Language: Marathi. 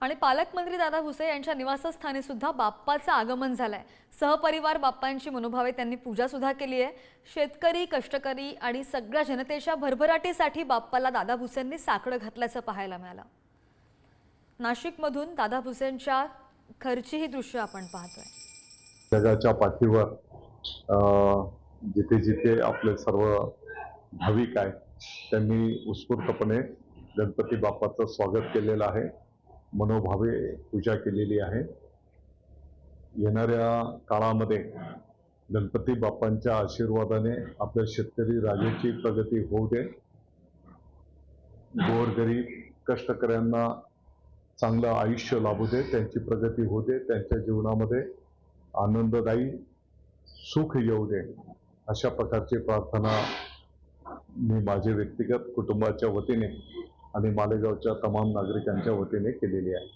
आणि पालकमंत्री दादा भुसे यांच्या निवासस्थानी सुद्धा बाप्पाचं आगमन झालंय. सहपरिवार बाप्पांची मनोभावे त्यांनी पूजा सुद्धा केली आहे. शेतकरी कष्टकरी आणि सगळ्या जनतेच्या भरभराटीसाठी बाप्पाला दादा भुसेंनी साकडं घातल्याचं पाहायला मिळालं. नाशिकमधून दादा भुसेंच्या खर्ची ही दृश्य आपण पाहतोय. जगाच्या पाठीवर अ, जिथे जिथे आपले सर्व भाविक आहेत त्यांनी उत्स्फूर्तपणे गणपती बाप्पाचं स्वागत केलेलं आहे. मनोभावे पूजा केलेली आहे. येणाऱ्या काळामध्ये गणपती बाप्पांच्या आशीर्वादाने आपल्या शेतकरी राजाची प्रगती होऊ दे. गोरगरीब कष्टकऱ्यांना चांगलं आयुष्य लाभू दे त्यांची प्रगती होऊ दे त्यांच्या जीवनामध्ये आनंददायी सुख येऊ दे अशा प्रकारची प्रार्थना मी माझे व्यक्तिगत कुटुंबाच्या वतीने आणि मालेगावच्या तमाम नागरिकांच्या वतीने केलेली आहे.